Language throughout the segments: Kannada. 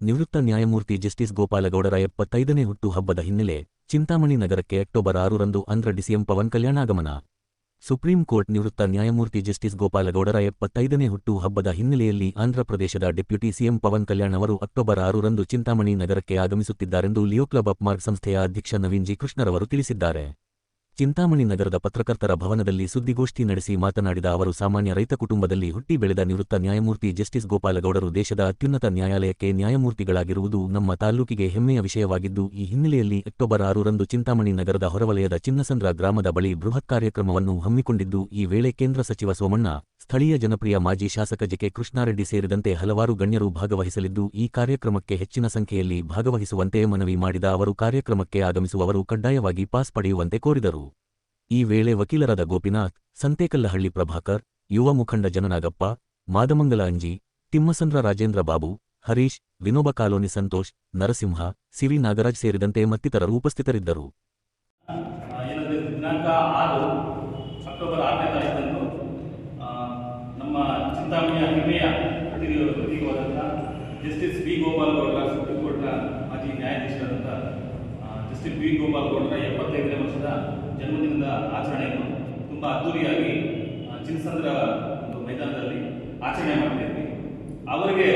ನಿವೃತ್ತ ನ್ಯಾಯಮೂರ್ತಿ ಜಸ್ಟಿಸ್ ಗೋಪಾಲಗೌಡರ ಎಪ್ಪತ್ತೈದನೇ ಹುಟ್ಟು ಹಬ್ಬದ ಹಿನ್ನೆಲೆ ಚಿಂತಾಮಣಿ ನಗರಕ್ಕೆ ಅಕ್ಟೋಬರ್ ಆರರಂದು ಆಂಧ್ರ ಡಿಸಿಎಂ ಪವನ್ ಕಲ್ಯಾಣಾಗಮನ ಸುಪ್ರೀಂ ಕೋರ್ಟ್ ನಿವೃತ್ತ ನ್ಯಾಯಮೂರ್ತಿ ಜಸ್ಟಿಸ್ ಗೋಪಾಲಗೌಡರ ಎಪ್ಪತ್ತೈದನೇ ಹುಟ್ಟು ಹಬ್ಬದ ಹಿನ್ನೆಲೆಯಲ್ಲಿ ಆಂಧ್ರಪ್ರದೇಶದ ಡೆಪ್ಯೂಟಿ ಸಿಎಂ ಪವನ್ ಕಲ್ಯಾಣ್ ಅವರು ಅಕ್ಟೋಬರ್ ಆರರಂದು ಚಿಂತಾಮಣಿ ನಗರಕ್ಕೆ ಆಗಮಿಸುತ್ತಿದ್ದಾರೆಂದು ಲಿಯೋ ಕ್ಲಬ್ ಅಪ್ಮಾರ್ಕ್ ಸಂಸ್ಥೆಯ ಅಧ್ಯಕ್ಷ ನವೀನ್ ಜಿ ಕೃಷ್ಣರವರು ತಿಳಿಸಿದ್ದಾರೆ. ಚಿಂತಾಮಣಿ ನಗರದ ಪತ್ರಕರ್ತರ ಭವನದಲ್ಲಿ ಸುದ್ದಿಗೋಷ್ಠಿ ನಡೆಸಿ ಮಾತನಾಡಿದ ಅವರು, ಸಾಮಾನ್ಯ ರೈತ ಕುಟುಂಬದಲ್ಲಿ ಹುಟ್ಟಿ ಬೆಳೆದ ನಿವೃತ್ತ ನ್ಯಾಯಮೂರ್ತಿ ಜಸ್ಟಿಸ್ ಗೋಪಾಲಗೌಡರು ದೇಶದ ಅತ್ಯುನ್ನತ ನ್ಯಾಯಾಲಯಕ್ಕೆ ನ್ಯಾಯಮೂರ್ತಿಗಳಾಗಿರುವುದು ನಮ್ಮ ತಾಲ್ಲೂಕಿಗೆ ಹೆಮ್ಮೆಯ ವಿಷಯವಾಗಿದ್ದು, ಈ ಹಿನ್ನೆಲೆಯಲ್ಲಿ ಅಕ್ಟೋಬರ್ ಆರರಂದು ಚಿಂತಾಮಣಿ ನಗರದ ಹೊರವಲಯದ ಚಿನ್ನಸಂದ್ರ ಗ್ರಾಮದ ಬಳಿ ಬೃಹತ್ ಕಾರ್ಯಕ್ರಮವನ್ನು ಹಮ್ಮಿಕೊಂಡಿದ್ದು, ಈ ವೇಳೆ ಕೇಂದ್ರ ಸಚಿವ ಸೋಮಣ್ಣ ಸ್ಥಳೀಯ ಜನಪ್ರಿಯ ಮಾಜಿ ಶಾಸಕ ಜೆಕೆ ಕೃಷ್ಣಾರೆಡ್ಡಿ ಸೇರಿದಂತೆ ಹಲವಾರು ಗಣ್ಯರು ಭಾಗವಹಿಸಲಿದ್ದು, ಈ ಕಾರ್ಯಕ್ರಮಕ್ಕೆ ಹೆಚ್ಚಿನ ಸಂಖ್ಯೆಯಲ್ಲಿ ಭಾಗವಹಿಸುವಂತೆ ಮನವಿ ಮಾಡಿದ ಅವರು, ಕಾರ್ಯಕ್ರಮಕ್ಕೆ ಆಗಮಿಸುವವರು ಕಡ್ಡಾಯವಾಗಿ ಪಾಸ್ ಪಡೆಯುವಂತೆ ಕೋರಿದರು. ಈ ವೇಳೆ ವಕೀಲರಾದ ಗೋಪಿನಾಥ್, ಸಂತೇಕಲ್ಲಹಳ್ಳಿ ಪ್ರಭಾಕರ್, ಯುವ ಮುಖಂಡ ಜನನಾಗಪ್ಪ, Madamangala Anji, Thimmasandra Rajendra Babu, Harish, Vinoba colony Santosh, Narasimha, C V Nagaraj ಸೇರಿದಂತೆ ಮತ್ತಿತರರು ಉಪಸ್ಥಿತರಿದ್ದರು ಆ, ಏನಂದ್ರೆ ದಿನಾಂಕ ಆರು ಅಕ್ಟೋಬರ್ ಆರನೇ ತಾರೀಕಂದು ಆ, ನಮ್ಮ ಚಿಂತಾಮಣಿಯ ಹೆಮ್ಮೆಯ ಪ್ರತಿ ಪ್ರತೀಕವಾದಂಥ justice B Gopal Gowda Supreme ಕೋರ್ಟ್ನ ಮಾಜಿ ನ್ಯಾಯಾಧೀಶರಾದಂಥ ಜಸ್ಟಿಸ್ ಬಿ ಗೋಪಾಲ್ ಗೌಡರ ಎಪ್ಪತ್ತೈದನೇ ವರ್ಷದ ಜನ್ಮದಿನದ ಆಚರಣೆಯನ್ನು ತುಂಬ ಅದ್ದೂರಿಯಾಗಿ ಚಿನ್ನಸಂದ್ರ ಒಂದು ಮೈದಾನದಲ್ಲಿ ಆಚರಣೆ ಮಾಡ್ತಿದ್ವಿ ಅವರಿಗೆ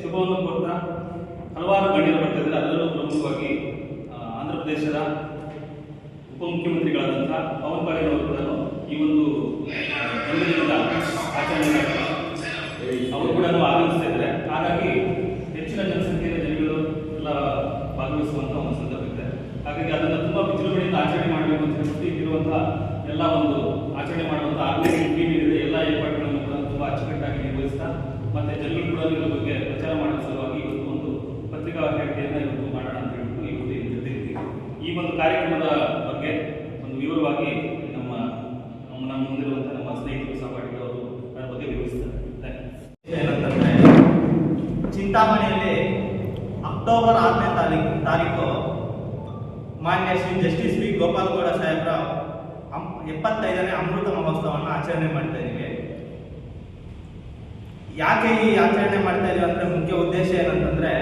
ಶುಭವನ್ನು ಕೊಡ್ತಾ ಹಲವಾರು ಗಣ್ಯರು ಬರ್ತಿದ್ದಾರೆ ಅದರಲ್ಲೂ ಪ್ರಮುಖವಾಗಿ ಆಂಧ್ರ ಪ್ರದೇಶದ ಉಪಮುಖ್ಯಮಂತ್ರಿಗಳಾದಂಥ ಪವನ್ ಕಲ್ಯಾಣ್ ಅವರು ಈ ಒಂದು ಆ, ಜನ್ಮದಿನದ ಆಚರಣೆ ಅವರು ಕೂಡ ಆಗಮಿಸ್ತಾ ಇದ್ದಾರೆ. ಹಾಗಾಗಿ ಹೆಚ್ಚಿನ ಜನಸಂಖ್ಯೆಯ ಜನಗಳು ಎಲ್ಲ ಭಾಗವಹಿಸುವಂಥ ಒಂದು ಸಂದರ್ಭ ಇದೆ. ಹಾಗಾಗಿ ಅದನ್ನ ತುಂಬಾ ವಿಜೃಂಭಣೆಯಿಂದ ಆಚರಣೆ ಮಾಡಬೇಕು ಅಂತ ಹೇಳ್ಬಿಟ್ಟು ಎಲ್ಲ ಒಂದು ಆಚರಣೆ ಮಾಡುವಂಥ ಆರ್ಗನೈಸಿಂಗ್ ಟೀಮ್ ಎಲ್ಲ ಏರ್ಪಾಡುಗಳನ್ನು ಕೂಡ ತುಂಬಾ ಅಚ್ಚುಕಟ್ಟಾಗಿ ನಿರ್ವಹಿಸ್ತಾ ಮತ್ತೆ ಜನಗಳು ಕೂಡ ಇದರ ಬಗ್ಗೆ ಪ್ರಚಾರ ಮಾಡುವ ಸಲುವಾಗಿ ಇವತ್ತು ಒಂದು ಪತ್ರಿಕಾ ಹೇಳಿಕೆಯನ್ನು ಇವತ್ತು ಮಾಡೋಣ ಅಂತ ಹೇಳ್ಬಿಟ್ಟು ಇವತ್ತು ನಿರ್ಧರಿಸಿದ್ದೀವಿ ಈ ಒಂದು ಕಾರ್ಯಕ್ರಮದ ಬಗ್ಗೆ ಒಂದು ವಿವರವಾಗಿ ನಮ್ಮ ನಮ್ಮ ಮುಂದಿರುವಂಥ ನಮ್ಮ ಸ್ನೇಹಿತರು ಸಹಪಾಠಿಗಳು ಅದರ ಬಗ್ಗೆ ವಿವರಿಸ್ತಾರೆ. ಚಿಂತಾಮಣಿಯಲ್ಲಿ ಅಕ್ಟೋಬರ್ ಆರನೇ ತಾರೀಕು ತಾರೀಕು ಮಾನ್ಯ ಶ್ರೀ ಜಸ್ಟಿಸ್ ವಿ ಗೋಪಾಲಗೌಡ ಸಾಹೇಬ್ರ ಅಮ್- ಎಪ್ಪತ್ತೈದನೇ ಅಮೃತ ಮಹೋತ್ಸವವನ್ನು ಆಚರಣೆ ಮಾಡ್ತಾ ಇದ್ದೀವಿ. ಯಾಕೆ ಈ ಆಚರಣೆ ಮಾಡ್ತಾ ಇದೀವಿ ಅಂದರೆ ಮುಖ್ಯ ಉದ್ದೇಶ ಏನಂತಂದರೆ,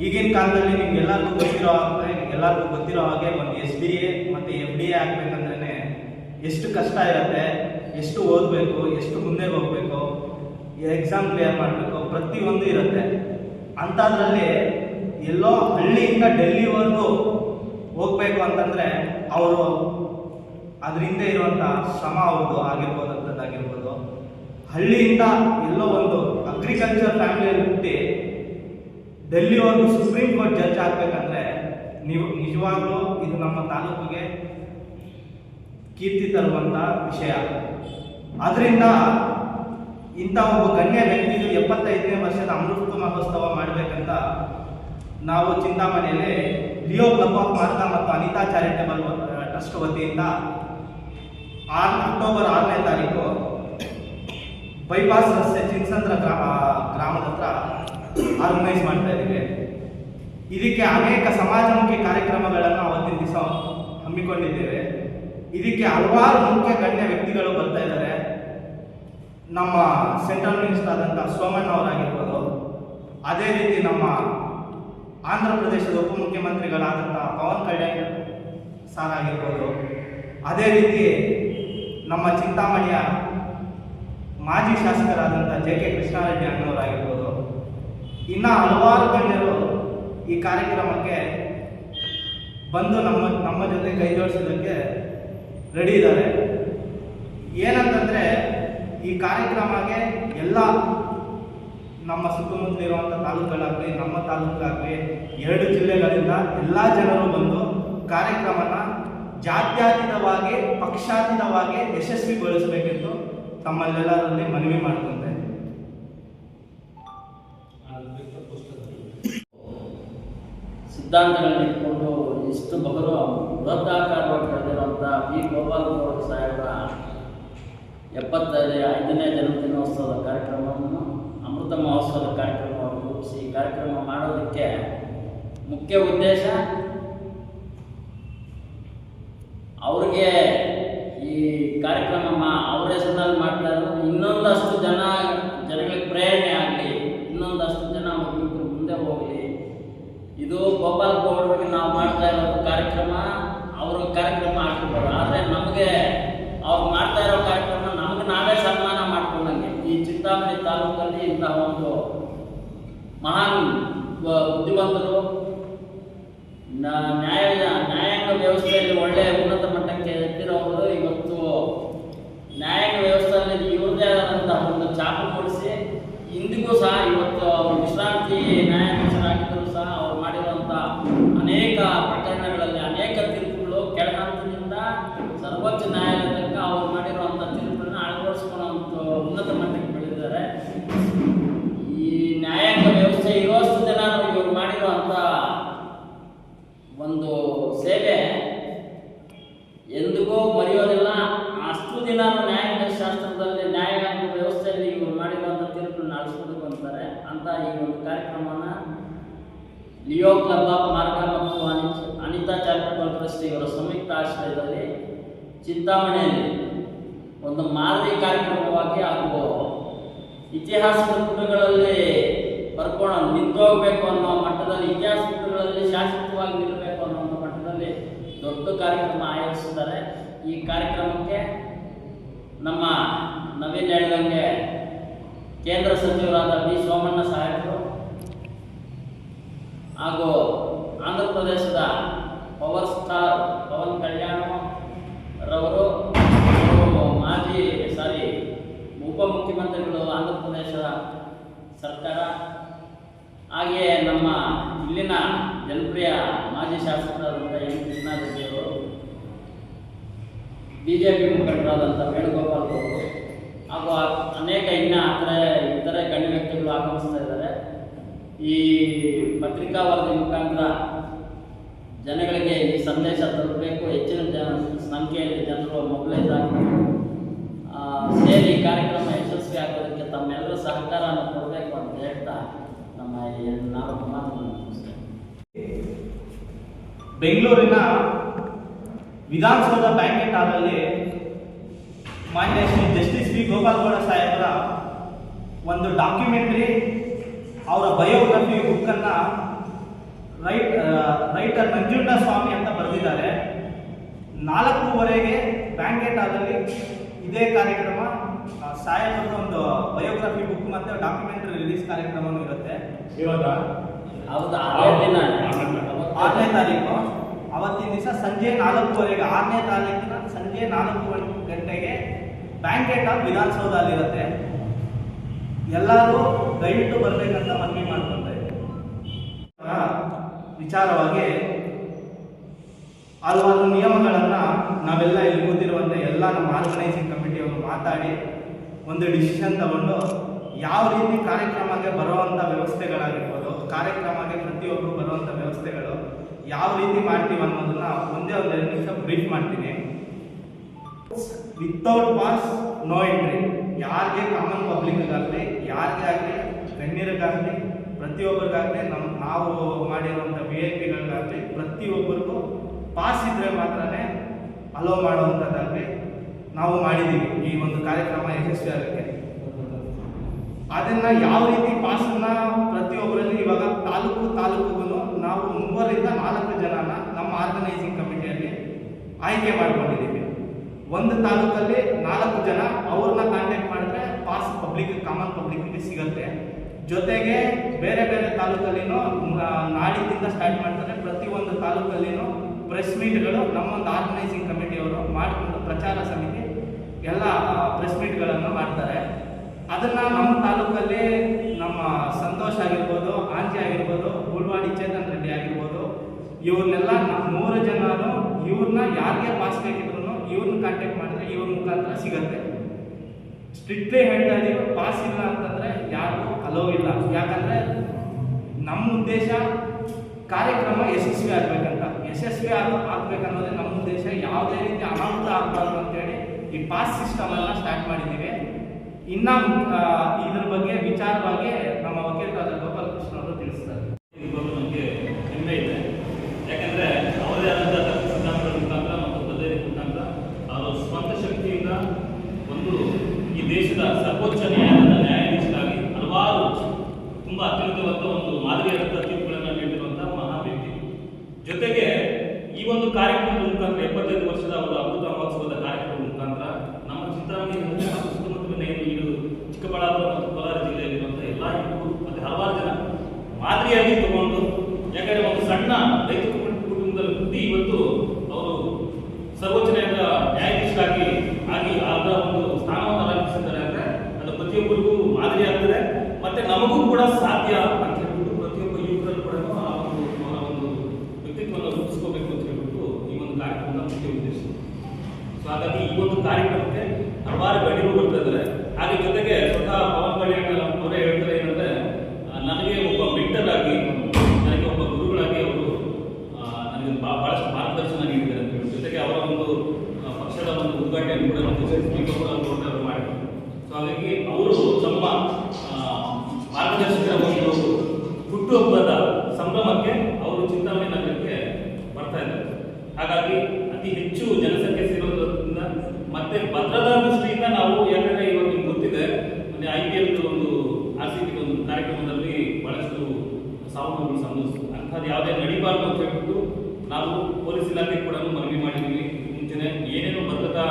ಈಗಿನ ಕಾಲದಲ್ಲಿ ನಿಮ್ಗೆಲ್ಲರಿಗೂ ಗೊತ್ತಿರೋ ಹಾಗೆ, ಎಲ್ಲರಿಗೂ ಗೊತ್ತಿರೋ ಹಾಗೆ ಒಂದು ಎಸ್ ಡಿ ಎ ಮತ್ತು ಎಫ್ ಡಿ ಎ ಆಗಬೇಕಂದ್ರೆ ಎಷ್ಟು ಕಷ್ಟ ಇರುತ್ತೆ, ಎಷ್ಟು ಓದಬೇಕು, ಎಷ್ಟು ಮುಂದೆ ಹೋಗ್ಬೇಕು, ಎಕ್ಸಾಮ್ ಕ್ಲಿಯರ್ ಮಾಡಬೇಕು, ಪ್ರತಿಯೊಂದು ಇರುತ್ತೆ. ಅಂಥದ್ರಲ್ಲಿ ಎಲ್ಲೋ ಹಳ್ಳಿಯಿಂದ ಡೆಲ್ಲಿವರೆಗೂ ಹೋಗ್ಬೇಕು ಅಂತಂದರೆ ಅವರು ಅದರಿಂದ ಇರುವಂಥ ಶ್ರಮ ಅವ್ರದ್ದು ಆಗಿರ್ಬೋದು ಅಂಥದ್ದಾಗಿರ್ಬೋದು ಹಳ್ಳಿಯಿಂದ ಎಲ್ಲೋ ಒಂದು ಅಗ್ರಿಕಲ್ಚರ್ ಫ್ಯಾಮಿಲಿಯಲ್ಲಿ ಹುಟ್ಟಿ ಡೆಲ್ಲಿವರೆಗೂ ಸುಪ್ರೀಂ ಕೋರ್ಟ್ ಜಡ್ಜ್ ಆಗಬೇಕಂದ್ರೆ ನೀವು ನಿಜವಾಗ್ಲೂ ಇದು ನಮ್ಮ ತಾಲೂಕಿಗೆ ಕೀರ್ತಿ ತರುವಂಥ ವಿಷಯ. ಆದ್ರಿಂದ ಇಂಥ ಒಬ್ಬ ಗಣ್ಯ ವ್ಯಕ್ತಿಯು ಎಪ್ಪತ್ತೈದನೇ ವರ್ಷದ ಅಮೃತ ಮಹೋತ್ಸವ ಮಾಡಬೇಕಂತ ನಾವು ಚಿಂತಾಮಣಿಯಲ್ಲಿ ಲಿಯೋ ಕ್ಲಬ್ ಆಫ್ ಮತ್ತು ಅನಿತಾ ಚಾರಿಟೇಬಲ್ ಟ್ರಸ್ಟ್ ವತಿಯಿಂದ ಆರು ಅಕ್ಟೋಬರ್ ಆರನೇ ತಾರೀಕು ಬೈಪಾಸ್ ರಸ್ತೆ ಚಿನ್ಸಂದ್ರ ಗ್ರಾಮ ಗ್ರಾಮದ ಹತ್ರ ಆರ್ಗನೈಸ್ ಮಾಡ್ತಾ ಇದ್ದೀವಿ. ಇದಕ್ಕೆ ಅನೇಕ ಸಮಾಜಮುಖಿ ಕಾರ್ಯಕ್ರಮಗಳನ್ನು ಅವತ್ತಿನ ದಿವಸ ಹಮ್ಮಿಕೊಂಡಿದ್ದೇವೆ. ಇದಕ್ಕೆ ಹಲವಾರು ಮುಖ್ಯ ಗಣ್ಯ ವ್ಯಕ್ತಿಗಳು ಬರ್ತಾ ಇದ್ದಾರೆ. ನಮ್ಮ ಸೆಂಟ್ರಲ್ ಮಿನಿಸ್ಟರ್ ಆದಂಥ ಸೋಮಣ್ಣ ಅವರಾಗಿರ್ಬೋದು. ಅದೇ ರೀತಿ ನಮ್ಮ ಆಂಧ್ರ ಪ್ರದೇಶದ ಉಪಮುಖ್ಯಮಂತ್ರಿಗಳಾದಂಥ ಪವನ್ ಕಲ್ಯಾಣ್ ಸಾರ್ ಆಗಿರ್ಬೋದು. ಅದೇ ರೀತಿ ನಮ್ಮ ಚಿಂತಾಮಣಿಯ ಮಾಜಿ ಶಾಸಕರಾದಂಥ ಜೆ ಕೆ ಕೃಷ್ಣಾರೆಡ್ಡಿ ಅಣ್ಣವರಾಗಿರ್ಬೋದು. ಇನ್ನು ಹಲವಾರು ಗಣ್ಯರು ಈ ಕಾರ್ಯಕ್ರಮಕ್ಕೆ ಬಂದು ನಮ್ಮ ನಮ್ಮ ಜೊತೆ ಕೈ ಜೋಡಿಸೋದಕ್ಕೆ ರೆಡಿ ಇದ್ದಾರೆ. ಏನಂತಂದರೆ ಈ ಕಾರ್ಯಕ್ರಮಕ್ಕೆ ಎಲ್ಲ ನಮ್ಮ ಸುತ್ತಮುತ್ತಲಿರುವಂಥ ತಾಲೂಕುಗಳಾಗಲಿ ನಮ್ಮ ತಾಲೂಕಾಗಲಿ ಎರಡು ಜಿಲ್ಲೆಗಳಿಂದ ಎಲ್ಲ ಜನರು ಬಂದು ಕಾರ್ಯಕ್ರಮನ ಜಾತ್ಯತೀತವಾಗಿ, ಪಕ್ಷಾತೀತವಾಗಿ ಯಶಸ್ವಿಗೊಳಿಸಬೇಕೆಂದು ತಮ್ಮಲ್ಲೆಲ್ಲರಲ್ಲಿ ಮನವಿ ಮಾಡ್ಕೊಂಡೆ. ಸಿದ್ಧಾಂತಗಳನ್ನ ಇಟ್ಕೊಂಡು ಇಷ್ಟು ಬಗರು ಬೃಹದಾಕಾರವಾಗಿ ಬೆಳೆದಿರುವಂಥ ಗೋಪಾಲ್ ಗೌಡ ಸಾಹೇಬರ ಎಪ್ಪತ್ತೈದು ಐದನೇ ಜನ್ಮದಿನೋತ್ಸವದ ಕಾರ್ಯಕ್ರಮವನ್ನು, ಅಮೃತ ಮಹೋತ್ಸವದ ಕಾರ್ಯಕ್ರಮವನ್ನು ರೂಪಿಸಿ ಈ ಕಾರ್ಯಕ್ರಮ ಮಾಡೋದಕ್ಕೆ ಮುಖ್ಯ ಉದ್ದೇಶ ಅವ್ರಿಗೆ ಈ ಕಾರ್ಯಕ್ರಮ ಅವ್ರ ಹೆಸರಿನಲ್ಲಿ ಮಾಡ್ತಾ ಇನ್ನೊಂದಷ್ಟು ಜನ ಜನಗಳಿಗೆ ಪ್ರೇರಣೆ ಆಗಲಿ ಇನ್ನೊಂದಷ್ಟು ಜನ ಅವ್ರ ಮುಂದೆ ಹೋಗಲಿ ಕಾರ್ಯಕ್ರಮ ಆಗ್ತಿರ್ಬೋದು ಆದರೆ ನಮಗೆ ಅವ್ರು ಮಾಡ್ತಾ ಇರೋ ಕಾರ್ಯಕ್ರಮ ನಮ್ಗೆ ನಾವೇ ಸನ್ಮಾನ ಮಾಡ್ಕೊಂಡಂಗೆ ಈ ಚಿಂತಾಮಣಿ ತಾಲೂಕಲ್ಲಿ ಇಂತಹ ಒಂದು ಮಹಾನ್ ಬ- ಬುದ್ಧಿವಂತರು ನ- ನ್ಯಾಯ ನ್ಯಾಯಾಂಗ ವ್ಯವಸ್ಥೆಯಲ್ಲಿ ಒಳ್ಳೆ ಉನ್ನತ ಮಟ್ಟಕ್ಕೆ ಎತ್ತಿರೋರು ಇವತ್ತು ನ್ಯಾಯಾಂಗ ವ್ಯವಸ್ಥೆಯಲ್ಲಿ ಇವ್ರದೇ ಆದಂತಹ ಒಂದು ಚಾಪು ಮೂಡಿಸಿ ಇಂದಿಗೂ ಸಹ ಇವತ್ತು ವಿಶ್ರಾಂತಿ ನ್ಯಾಯಾಧೀಶರಾಗಿದ್ದರೂ ಸಹ ಅವ್ರು ಮಾಡಿರುವಂಥ ಅನೇಕ ಪ್ರಕರಣಗಳಲ್ಲಿ ಅನೇಕ ತೀರ್ಪುಗಳು ಕೆಳಹಂತದಿಂದ ಸರ್ವೋಚ್ಚ ನ್ಯಾಯಾಲಯ ತನಕ ಅವ್ರು ಮಾಡಿರುವಂಥ ತೀರ್ಪನ್ನು ಅಳವಡಿಸ್ಕೊಳ್ಳುವಂಥ ಉನ್ನತ ಮಟ್ಟಕ್ಕೆ ಬೆಳೆದಿದ್ದಾರೆ ಈ ನ್ಯಾಯಾಂಗ ವ್ಯವಸ್ಥೆ ಇರುವಷ್ಟು ಜನ ಇವರು ಮಾಡಿರುವಂಥ ಒಂದು ಸೇವೆ ಎಂದಿಗೂ ಮರೆಯೋದಿಲ್ಲ. ಅಷ್ಟು ದಿನ ನ್ಯಾಯಾಂಗ ಶಾಸ್ತ್ರದಲ್ಲಿ ನ್ಯಾಯಾಂಗ ವ್ಯವಸ್ಥೆಯಲ್ಲಿ ಇವರು ಮಾಡಿರುವಂಥ ತೀರ್ಪನ್ನು ಅಳಿಸ್ಕೊಂಡು ಬಂದಿದ್ದಾರೆ. ಅಂತ ಈ ಒಂದು ಕಾರ್ಯಕ್ರಮನ ಲಿಯೋ ಕ್ಲಬ್ ಆಫ್ ಮಾರ್ಗ ಮತ್ತು ಅನಿ ಅನಿತಾ ಚಾರಿಟಬಲ್ ಟ್ರಸ್ಟ್ ಇವರ ಸಂಯುಕ್ತ ಆಶ್ರಯದಲ್ಲಿ ಚಿಂತಾಮಣಿಯಲ್ಲಿ ಒಂದು ಮಾದರಿ ಕಾರ್ಯಕ್ರಮವಾಗಿ ಹಾಗೂ ಇತಿಹಾಸ ಪುಟಗಳಲ್ಲಿ ಬರ್ಕೊಂಡು ನಿಂತೋಗ್ಬೇಕು ಅನ್ನೋ ಮಟ್ಟದಲ್ಲಿ ಇತಿಹಾಸ ಪುಟಗಳಲ್ಲಿ ಶಾಶ್ವತವಾಗಿ ನಿಲ್ಲಬೇಕು ದೊಡ್ಡ ಕಾರ್ಯಕ್ರಮ ಆಯೋಜಿಸಿದ್ದಾರೆ. ಈ ಕಾರ್ಯಕ್ರಮಕ್ಕೆ ನಮ್ಮ ನವೀನ್ ಹೇಳಿದಂಗೆ ಕೇಂದ್ರ ಸಚಿವರಾದ ಬಿ ಸೋಮಣ್ಣ ಸಾಹೇಬರು ಹಾಗೂ ಆಂಧ್ರ ಪ್ರದೇಶದ ಪವರ್ ಸ್ಟಾರ್ ಪವನ್ ಕಲ್ಯಾಣ ರವರು ಅವರು ಮಾಜಿ ಸಾರಿ ಉಪಮುಖ್ಯಮಂತ್ರಿಗಳು ಆಂಧ್ರ ಪ್ರದೇಶದ ಸರ್ಕಾರ ಹಾಗೆಯೇ ನಮ್ಮ ಇಲ್ಲಿನ ಜನಪ್ರಿಯ ಮಾಜಿ ಶಾಸಕರಾದಂಥ ಎಂ ಕೃಷ್ಣಾರೆಡ್ಡಿಯವರು ಬಿ ಜೆ ಪಿ ಮುಖಂಡರಾದಂಥ ವೇಣುಗೋಪಾಲ್ ಅವರು ಹಾಗೂ ಅನೇಕ ಇನ್ನ ಅಂದರೆ ಇತರೆ ಗಣ್ಯ ವ್ಯಕ್ತಿಗಳು ಆಗಮಿಸ್ತಾ ಇದ್ದಾರೆ. ಈ ಪತ್ರಿಕಾ ವರದಿ ಮುಖಾಂತರ ಜನಗಳಿಗೆ ಈ ಸಂದೇಶ ತಲುಪಬೇಕು ಹೆಚ್ಚಿನ ಜನ ಸಂಖ್ಯೆಯಲ್ಲಿ ಜನರು ಮೊಬಿಲೈಸ್ ಆಗಬೇಕು ಸೇರಿ ಕಾರ್ಯಕ್ರಮ ಯಶಸ್ವಿ ಆಗೋದಕ್ಕೆ ತಮ್ಮೆಲ್ಲರ ಸಹಕಾರವನ್ನು ಕೊಡಬೇಕು ಅಂತ ಹೇಳ್ತಾ ನಮ್ಮ ನಾಲ್ಕು ಮುಗಿಸ್ತೇನೆ. ಬೆಂಗಳೂರಿನ ವಿಧಾನಸೌಧ ಬ್ಯಾಂಕೆಟ್ ಹಾಲಲ್ಲಿ ಮಾನ್ಯ ಶ್ರೀ ಜಸ್ಟಿಸ್ ವಿ ಗೋಪಾಲಗೌಡ ಸಾಹೇಬರ ಒಂದು ಡಾಕ್ಯುಮೆಂಟ್ರಿ ಅವರ ಬಯೋಗ್ರಫಿ ಬುಕ್ಕನ್ನು ರೈಟ್ ರೈಟರ್ ನಂಜುಂಡ ಸ್ವಾಮಿ ಅಂತ ಬರೆದಿದ್ದಾರೆ. ನಾಲ್ಕೂವರೆಗೆ ಬ್ಯಾಂಕೆಟ್ ಆದಲ್ಲಿ ಇದೇ ಕಾರ್ಯಕ್ರಮ ಸಾಹೇಬರದ ಒಂದು ಬಯೋಗ್ರಫಿ ಬುಕ್ ಮತ್ತು ಡಾಕ್ಯುಮೆಂಟ್ರಿ ರಿಲೀಸ್ ಕಾರ್ಯಕ್ರಮವೂ ಇರುತ್ತೆ. ಹೌದು ಅದೇ ದಿನ. ಆರನೇ ತಾರೀಕು. ಅವತ್ತಿನ ದಿವಸ ಸಂಜೆ ನಾಲ್ಕೂವರೆಗೆ ಆರನೇ ತಾರೀಕಿನ ಸಂಜೆ ನಾಲ್ಕು ಗಂಟೆಗೆ ಬ್ಯಾಂಕೆಟ್ ಆಫ್ ವಿಧಾನಸೌಧಲ್ಲಿರುತ್ತೆ ಎಲ್ಲರೂ ದಯವಿಟ್ಟು ಬರಬೇಕಂತ ಮನವಿ. ಆ ವಿಚಾರವಾಗಿ ಹಲವಾರು ನಿಯಮಗಳನ್ನು ನಾವೆಲ್ಲ ಇಲ್ಲಿ ಕೂತಿರುವಂತೆ ಎಲ್ಲ ನಮ್ಮ ಆರ್ಗನೈಸಿಂಗ್ ಕಮಿಟಿಯವರು ಮಾತಾಡಿ ಒಂದು ಡಿಸಿಷನ್ ತಗೊಂಡು ಯಾವ ರೀತಿ ಕಾರ್ಯಕ್ರಮಕ್ಕೆ ಬರುವಂಥ ವ್ಯವಸ್ಥೆಗಳಾಗಿರ್ಬೋದು, ಕಾರ್ಯಕ್ರಮಕ್ಕೆ ಪ್ರತಿಯೊಬ್ಬರು ಬರುವಂಥ ವ್ಯವಸ್ಥೆಗಳು ಯಾವ ರೀತಿ ಮಾಡ್ತೀವಿ ಅನ್ನೋದನ್ನ ಒಂದೇ ಒಂದು ಎರಡು ನಿಮಿಷ ಬ್ರೀಫ್ ಮಾಡ್ತೀನಿ ವಿತೌಟ್ ಪಾಸ್ ನೋ ಎಂಟ್ರಿ ಯಾರಿಗೆ ಕಾಮನ್ ಪಬ್ಲಿಕ್ಗಾಗಲಿ ಯಾರಿಗೆ ಆಗಲಿ, ಗಣ್ಯರಿಗಾಗಲಿ, ಪ್ರತಿಯೊಬ್ಬರಿಗಾಗಲಿ ನಮ್ಮ ನಾವು ಮಾಡಿರುವಂಥ ವಿ ಐ ಪಿಗಳಿಗಾಗಲಿ ಪ್ರತಿಯೊಬ್ಬರಿಗೂ ಪಾಸ್ ಇದ್ದರೆ ಮಾತ್ರನೇ ಅಲೋ ಮಾಡುವಂಥದ್ದಾಗಲಿ ನಾವು ಮಾಡಿದ್ದೀವಿ ಈ ಒಂದು ಕಾರ್ಯಕ್ರಮ ಯಶಸ್ವಿ ಆಗಕ್ಕೆ. ಅದನ್ನು ಯಾವ ರೀತಿ ಪಾಸನ್ನ ಪ್ರತಿಯೊಬ್ಬರಲ್ಲಿ ಇವಾಗ ತಾಲೂಕು ತಾಲೂಕುಗೂ ನಾವು ಮೂವರಿಂದ ನಾಲ್ಕು ಜನನ ನಮ್ಮ ಆರ್ಗನೈಸಿಂಗ್ ಕಮಿಟಿಯಲ್ಲಿ ಆಯ್ಕೆ ಮಾಡ್ಕೊಂಡಿದ್ದೀವಿ. ಒಂದು ತಾಲೂಕಲ್ಲಿ ನಾಲ್ಕು ಜನ ಅವ್ರನ್ನ ಕಾಂಟ್ಯಾಕ್ಟ್ ಮಾಡಿದ್ರೆ ಪಾಸ್ ಪಬ್ಲಿಕ್ ಕಾಮನ್ ಪಬ್ಲಿಕ್ಗೆ ಸಿಗುತ್ತೆ. ಜೊತೆಗೆ ಬೇರೆ ಬೇರೆ ತಾಲೂಕಲ್ಲಿನೂ ನಾಡಿದ್ದಿಂದ ಸ್ಟಾರ್ಟ್ ಮಾಡ್ತಾರೆ. ಪ್ರತಿಯೊಂದು ತಾಲೂಕಲ್ಲಿನೂ ಪ್ರೆಸ್ ಮೀಟ್ಗಳು ನಮ್ಮೊಂದು ಆರ್ಗನೈಸಿಂಗ್ ಕಮಿಟಿಯವರು ಮಾಡಿಕೊಂಡು ಪ್ರಚಾರ ಸಮಿತಿ ಎಲ್ಲ ಪ್ರೆಸ್ ಮೀಟ್ಗಳನ್ನು ಮಾಡ್ತಾರೆ. ಅದನ್ನು ನಮ್ಮ ತಾಲೂಕಲ್ಲಿ ನಮ್ಮ ಸಂತೋಷ್ ಆಗಿರ್ಬೋದು, ಆಂಜಿ ಆಗಿರ್ಬೋದು ಉಳ್ವಾಡಿ ಚೇತನ್ ರೆಡ್ಡಿ ಆಗಿರ್ಬೋದು, ಇವ್ರನ್ನೆಲ್ಲ ಮೂರು ಜನರು ಇವ್ರನ್ನ ಯಾರಿಗೆ ಪಾಸ್ ಬೇಕಿದ್ರು ಇವ್ರನ್ನ ಕಾಂಟ್ಯಾಕ್ಟ್ ಮಾಡಿದ್ರೆ ಇವ್ರ ಮುಖಾಂತರ ಸಿಗತ್ತೆ. ಸ್ಟ್ರಿಕ್ಟ್ಲಿ ಹೇಳ್ತಾ ಇದೀವಿ ಪಾಸ್ ಇಲ್ಲ ಅಂತಂದ್ರೆ ಯಾರು ಅಲೋ ಇಲ್ಲ. ಯಾಕಂದ್ರೆ ನಮ್ಮ ಉದ್ದೇಶ ಕಾರ್ಯಕ್ರಮ ಯಶಸ್ವಿ ಆಗ್ಬೇಕಂತ. ಯಶಸ್ವಿ ಆಗ, ಆಗ್ಬೇಕನ್ನೋದೇ ನಮ್ಮ ಉದ್ದೇಶ. ಯಾವುದೇ ರೀತಿ ಅನಾಹುತ ಆಗಬಾರ್ದು ಅಂತೇಳಿ ಈ ಪಾಸ್ ಸಿಸ್ಟಮ್ ಎಲ್ಲ ಸ್ಟಾರ್ಟ್ ಮಾಡಿದ್ದೀವಿ. ಇನ್ನ ಇದ್ರ ಬಗ್ಗೆ ವಿಚಾರವಾಗಿ ನಮ್ಮ ವಕೀಲರಾದ ಗೋಪಾಲಕೃಷ್ಣ ಅವರು ತಿಳಿಸ್ತಾರೆ ಇವಾಗ ನಮಗೆ ಹೆಮ್ಮೆ ಇದೆ ಯಾಕಂದ್ರೆ ಅವರದೇ ಆದಂಥ ತರ್ಕ ಸಿದ್ಧಾಂತಗಳ ಮುಖಾಂತರ ಮತ್ತು ಪದ್ಧತಿ ಮುಖಾಂತರ ಅವರ ಸ್ವಂತ ಶಕ್ತಿಯಿಂದ ಒಂದು ಈ ದೇಶದ ಸರ್ವೋಚ್ಚ ನ್ಯಾಯಾಲಯದ ನ್ಯಾಯಾಧೀಶರಾಗಿ ಹಲವಾರು ತುಂಬಾ ಅತ್ಯುತ್ತಮವಾದ ಒಂದು ಮಾದರಿಯಾದಂಥ ತೀರ್ಪುಗಳನ್ನು ನೀಡಿರುವಂತಹ ಮಹಾ ವ್ಯಕ್ತಿ. ಜೊತೆಗೆ ಈ ಒಂದು ಕಾರ್ಯಕ್ರಮದ ಮುಖಾಂತರ ಎಪ್ಪತ್ತೈದು ಅಮೃತ ಮಹೋತ್ಸವದ ಕಾರ್ಯಕ್ರಮದ ಮುಖಾಂತರ ನಮ್ಮ ಚಿಂತಾಮಣಿ ಹಾಗೂ ಸುತ್ತಮುತ್ತಲಿನ ಏನು ಚಿಕ್ಕಬಳ್ಳಾಪುರ ಮತ್ತು ಕೋಲಾರ ಜಿಲ್ಲೆಯಲ್ಲಿರುವಂತಹ ಎಲ್ಲ ಯುವಕರು ಮತ್ತೆ ಹಲವಾರು ಜನ ಮಾದರಿಯಾಗಿ ತಗೊಂಡು, ಯಾಕಂದ್ರೆ ಒಂದು ಸಣ್ಣ ರೈತ ಕುಟುಂಬ- ಕುಟುಂಬದಲ್ಲಿ ಹುಟ್ಟಿ ಇವತ್ತು ಅವರು ಸರ್ವೋಚ್ಚ ನ್ಯಾಯಾಲಯದ ನ್ಯಾಯಾಧೀಶರಾಗಿ ಆಗಿ ಆದ ಒಂದು ಸ್ಥಾನವನ್ನು ಅಲಂಕರಿಸಿದ್ದಾರೆ ಅಂದ್ರೆ ಅದು ಪ್ರತಿಯೊಬ್ಬರಿಗೂ ಮಾದರಿ ಆಗ್ತದೆ ಮತ್ತೆ ನಮಗೂ ಕೂಡ ಸಾಧ್ಯ ಅಂತ ಹೇಳ್ಬಿಟ್ಟು ಪ್ರತಿಯೊಬ್ಬ ಯುವಕರಲ್ಲೂ ಕೂಡ ಆ ಒಂದು ಆ ಒಂದು ವ್ಯಕ್ತಿತ್ವವನ್ನು ರೂಪಿಸ್ಕೋಬೇಕು ಅಂತ ಹೇಳ್ಬಿಟ್ಟು ಈ ಒಂದು ಕಾರ್ಯಕ್ರಮದ ಮುಖ್ಯ ಉದ್ದೇಶ. ಸೊ ಹಾಗಾಗಿ ಈ ಒಂದು ಕಾರ್ಯಕ್ರಮಕ್ಕೆ ಹಲವಾರು ಗಣ್ಯರು ಹಾಗಾಗಿ ಅತಿ ಹೆಚ್ಚು ಜನಸಂಖ್ಯೆ ಸೇರೋದ್ರಿಂದ ಮತ್ತೆ ಭದ್ರತಾ ದೃಷ್ಟಿಯಿಂದ ನಾವು, ಯಾಕಂದ್ರೆ ಇವಾಗ ನಿಮ್ಗೆ ಗೊತ್ತಿದೆ ಮತ್ತೆ ಐ ಪಿ ಎಲ್ ಒಂದು ಆರ್ ಸಿ ಬಿ ಒಂದು ಕಾರ್ಯಕ್ರಮದಲ್ಲಿ ಬಹಳಷ್ಟು ಸಾವು ಸಂಭವಿಸಿತು. ಅಂಥದ್ದು ಯಾವುದೇ ನಡಿಬಾರ್ದು ಅಂತ ಹೇಳ್ಬಿಟ್ಟು ನಾವು ಪೊಲೀಸ್ ಇಲಾಖೆ ಕೂಡ ಮನವಿ ಮಾಡಿದ್ದೀವಿ ಮುಂಚೆನೆ ಏನೇನು ಭದ್ರತಾ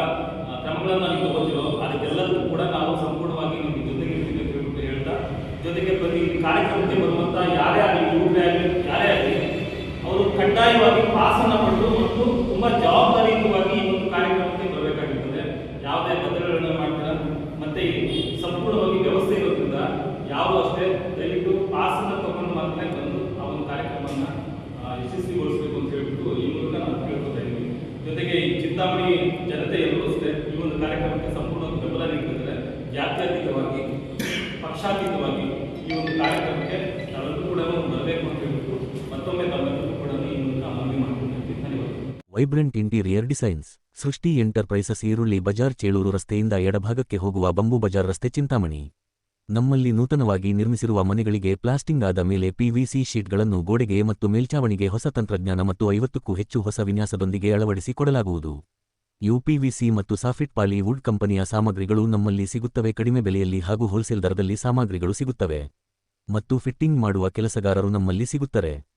ಕ್ರಮಗಳನ್ನು ನೀವು ತಗೋತಿರೋ ಅದಕ್ಕೆಲ್ಲದಕ್ಕೂ ಕೂಡ ನಾವು ಸಂಪೂರ್ಣವಾಗಿ ನಿಮಗೆ ಜೊತೆಗೆ ಇರ್ತೀವಿ ಅಂತ ಹೇಳ್ತಾ, ಜೊತೆಗೆ ಪ್ರತಿ ಕಾರ್ಯಕ್ರಮಕ್ಕೆ ಬರುವಂಥ ಯಾರೇ ಆಗಲಿ ಯುವಕರೇ ಆಗಲಿ, ಯಾರೇ ಆಗಲಿ, ಅವರು ಕಡ್ಡಾಯವಾಗಿ ಪಾಸನ್ನು ಮತ್ತು ತುಂಬಾ ಜವಾಬ್ದಾರಿಯುತವಾಗಿ ಈ ಒಂದು ಕಾರ್ಯಕ್ರಮಕ್ಕೆ ಬರಬೇಕಾಗುತ್ತದೆ ಯಾವುದೇ ಬದಲಾವಣೆ ಮಾಡ್ತೀರಾ? ಮತ್ತೆ ಸಂಪೂರ್ಣವಾಗಿ ವ್ಯವಸ್ಥೆ ಇರೋದ್ರಿಂದ ಯಾವ ಅಷ್ಟೇ ದಯವಿಟ್ಟು ಪಾಸನ ತಗೊಂಡು ಮಾತ್ರ ಬಂದು ಆ ಒಂದು ಕಾರ್ಯಕ್ರಮವನ್ನ ಯಶಸ್ವಿಗೊಳಿಸಬೇಕು ಅಂತ ಹೇಳ್ಬಿಟ್ಟು ಈ ಮೂಲಕ ನಾವು ಕೇಳ್ಕೊತಾ ಇದ್ದೀನಿ. ಜೊತೆಗೆ ಈ ಚಿಂತಾಮಣಿ ಜನತೆ ಎಲ್ಲರೂ ಅಷ್ಟೇ ಈ ಒಂದು ಕಾರ್ಯಕ್ರಮಕ್ಕೆ ಸಂಪೂರ್ಣ ಬೆಂಬಲ ನೀಡ್ತಿದ್ದಾರೆ. ಜಾತ್ಯತೀತವಾಗಿ, ಪಕ್ಷಾತೀತವಾಗಿ ಈ ಒಂದು ನಾವೆಲ್ಲರೂ ಕೂಡ ಬರಬೇಕು ಅಂತ ಹೇಳ್ಬಿಟ್ಟು ಮತ್ತೊಮ್ಮೆ ತಾವೆಲ್ಲರೂ ಕೂಡ ಈ ಮೂಲಕ ಮನವಿ ಮಾಡ್ಕೊಂಡಿರ್ತೀವಿ ಧನ್ಯವಾದ vibrant interior designs. Srushti enterprises ಈರುಳ್ಳಿ ಬಜಾರ್ ಚೇಳೂರು ರಸ್ತೆಯಿಂದ ಎಡಭಾಗಕ್ಕೆ ಹೋಗುವ ಬಂಬು ಬಜಾರ್ ರಸ್ತೆ ಚಿಂತಾಮಣಿ. ನಮ್ಮಲ್ಲಿ ನೂತನವಾಗಿ ನಿರ್ಮಿಸಿರುವ ಮನೆಗಳಿಗೆ ಪ್ಲಾಸ್ಟಿಂಗ್ ಆದ ಮೇಲೆ ಪಿವಿಸಿ ಶೀಟ್ಗಳನ್ನು ಗೋಡೆಗೆ ಮತ್ತು ಮೇಲ್ಛಾವಣಿಗೆ ಹೊಸ ತಂತ್ರಜ್ಞಾನ ಮತ್ತು ಐವತ್ತಕ್ಕೂ ಹೆಚ್ಚು ಹೊಸ ವಿನ್ಯಾಸದೊಂದಿಗೆ ಅಳವಡಿಸಿ ಕೊಡಲಾಗುವುದು. ಯುಪಿವಿಸಿ ಮತ್ತು ಸಾಫಿಟ್ ಪಾಲಿ ವುಡ್ ಕಂಪನಿಯ ಸಾಮಗ್ರಿಗಳು ನಮ್ಮಲ್ಲಿ ಸಿಗುತ್ತವೆ. ಕಡಿಮೆ ಬೆಲೆಯಲ್ಲಿ ಹಾಗೂ ಹೋಲ್ಸೇಲ್ ದರದಲ್ಲಿ ಸಾಮಗ್ರಿಗಳು ಸಿಗುತ್ತವೆ. ಮತ್ತು ಫಿಟ್ಟಿಂಗ್ ಮಾಡುವ ಕೆಲಸಗಾರರು ನಮ್ಮಲ್ಲಿ ಸಿಗುತ್ತಾರೆ.